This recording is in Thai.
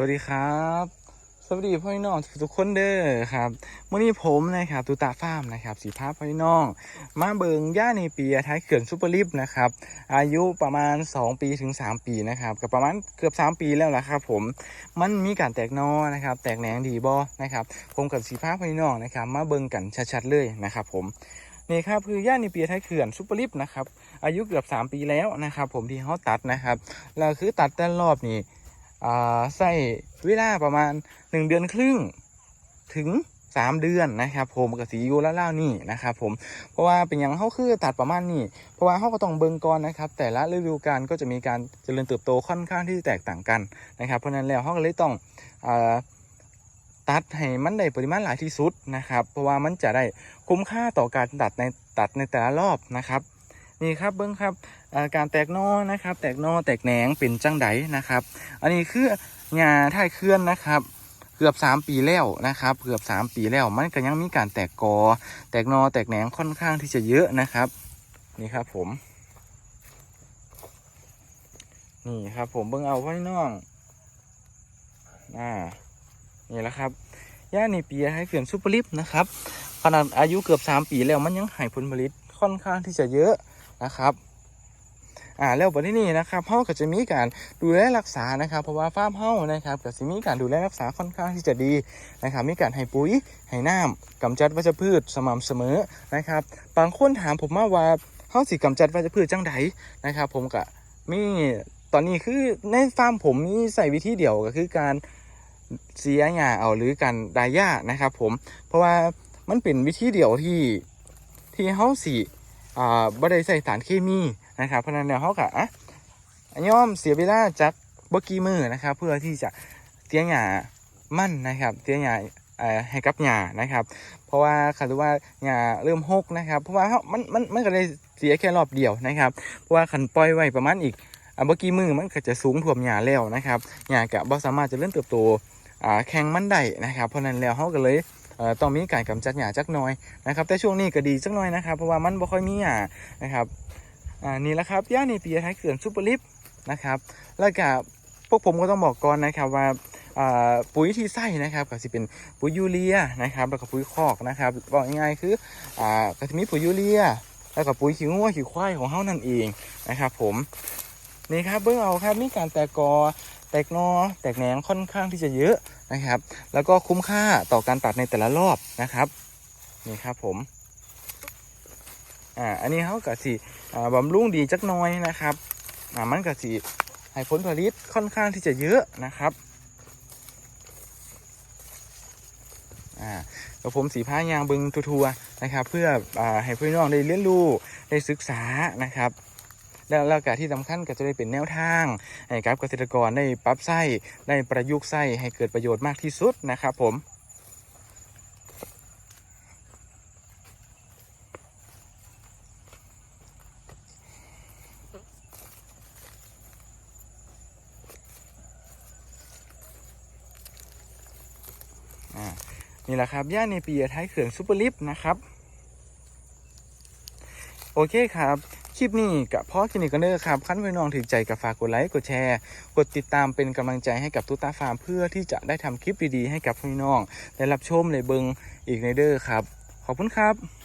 สวัสดีครับ สวัสดีพ่อพี่น้องทุกคนเด้อครับมื่อนี้ผมนะครับตุตาฟาร์มนะครับสีภาพพ่อพี่น้อง มาเบิงย่าในปีท้ายเขื่อนซูเปอร์ลิฟต์นะครับ อายุประมาณ 2 ปีถึง 3 ปีนะครับกับประมาณเกือบ 3 ปีแล้วละครับผมมันมีการแตกนอนะครับ แตกแหนงดีบอนะครับผมกับสีภาพพ่อพี่น้องนะครับ มาเบิงกันชัดๆเลยนะครับ ผมนี่ครับคือย่าในปีท้ายเขื่อนซูเปอร์ลิฟต์นะครับอายุเกือบ 3 ปีแล้วนะครับ ผมที่เขาตัดนะครับแล้วคือตัดแต่รอบนี้อ่ ใส่เวลาประมาณ1เดือนครึ่งถึง3เดือนนะครับ ผมกับสีอยู่แล้วเล่านี่นะครับผมเพราะว่าเป็นอย่างเขาคือตัดประมาณนี้เพราะว่าเขาก็ต้องเบิงก่อนนะครับ แต่ละฤดูกาลก็จะมีการเจริญเติบโตค่อนข้างที่แตกต่างกันนะครับเพราะนั้นแล้วเขาก็เลยต้องอตัดให้มันได้ปริมาณหลายที่สุดนะครับ เพราะว่ามันจะได้คุ้มค่าต่อการตัดในตัดในแต่ละรอบนะครับ นี่ครับเบิ้งครับการแตกนอนะครับ แตกนอแตกแหนงเป็นจังไดนะครับ อันนี้คืองาท่ายเคลื่อนนะครับเกือบ 3 ปีแล้วนะครับ เกือบ 3 ปีแล้วมันก็ยังมีการแตกกอ แตกนอแตกแหนงค่อนข้างที่จะเยอะนะครับ นี่ครับผม นี่ครับผมเบิ้งเอาไว้น้องอ่านี่แหละครับย่าในปีให้เขื่อนซูเปอร์ลิฟต์นะครับขนาดอายุเกือบ 3 ปีแล้วมันยังให้ผลผลิตค่อนข้างที่จะเยอะ นะครับอ่าแล้วบนที่นี่นะครับเฮาก็จะมีการดูแลรักษานะครับ เพราะว่าฟาร์มเฮานะครับก็สิมีการดูแลรักษาค่อนข้างที่จะดีนะครับ มีการให้ปุ๋ยให้น้ำกำจัดวัชพืชสม่ำเสมอนะครับ บางคนถามผมมาว่าเฮาสิกำจัดวัชพืชจังไดนะครับ ผมก็มีตอนนี้คือในฟาร์มผมมีใส่วิธีเดียวก็คือการเสียหญ้าเอาหรือการดายหญ้านะครับ ผมเพราะว่ามันเป็นวิธีเดียวที่ที่เฮาสิ อ่าบ่ได้ใส่สารเคมีนะครับเพราะนั้นแล้วเขาก็อะยอมเสียเวลาจากบกี่มือนะครับ เพื่อที่จะเตี้ยหยามั่นนะครับ เตี้ยหยาให้กับหยานะครับ เพราะว่าคาดว่าหยาเริ่มหกนะครับ เพราะว่าเขามันมันมันก็เลยเสียแค่รอบเดียวนะครับ เพราะว่าขันปล่อยไว้ประมาณอีกอะบกี่มือมันก็จะสูงท่วมหยาแล้วนะครับหยาก็บ่สามารถจะเริ่มเติบโตอ่าแข่งมันได้นะครับ เพราะนั้นแล้วเขาก็เลย ต้องมีการกำจัดหยาจักหน่อยนะครับแต่ช่วงนี้ก็ดีจักหน่อยนะครับเพราะว่ามันบ่ค่อยมีหยานะครับอ่านี่แหละครับย่าในปีท้ายเขื่อนซูเปอร์ลิฟต์นะครับแล้วก็พวกผมก็ต้องบอกก่อนนะครับว่าปุ๋ยที่ใส่นะครับก็จะเป็นปุ๋ยยูเรียนะครับแล้วก็ปุ๋ยคอกนะครับบอกง่ายๆคืออ่าก็จะมีปุ๋ยยูเรีย แล้วก็ปุ๋ยขี้งัวขี้ควายของเฮานั่นเองนะครับผมนี่ครับเบื้องเอาครับมีการแตกกอแตกนอแตกแหนงค่อนข้างที่จะเยอะ นะครับ แล้วก็คุ้มค่าต่อการตัดในแต่ละรอบนะครับนี่ครับผมอ่าอันนี้เขาก็สิอ่าบำรุงดีจักน้อยนะครับอ่ามันก็สิให้ผลผลิตค่อนข้างที่จะเยอะนะครับอ่ากับผมสีผ้ายางบึงทัวร์ๆนะครับ เพื่ออ่าให้พี่น้องได้เรียนรู้ได้ศึกษานะครับ แล้วแล้วก็ที่สำคัญก็จะได้เป็นแนวทางให้กับเกษตรกรได้ปรับใช้ได้ประยุกต์ใช้ให้เกิดประโยชน์มากที่สุดนะครับผมนี่แหละครับย่านในปีท้ายเขื่อนซูเปอร์ลิฟต์นะครับ โอเคครับ คลิปนี้กับพ่อคลินิกกันเด้อครับขั้นไว้น้องถึงใจกับฝากกดไลค์กดแชร์ กดติดตามเป็นกำลังใจให้กับตุ๊ตาฟาร์มเพื่อที่จะได้ทำคลิปดีๆให้กับพี่น้อง ได้รับชมในเบิงอีกในเด้อครับ ขอบคุณครับ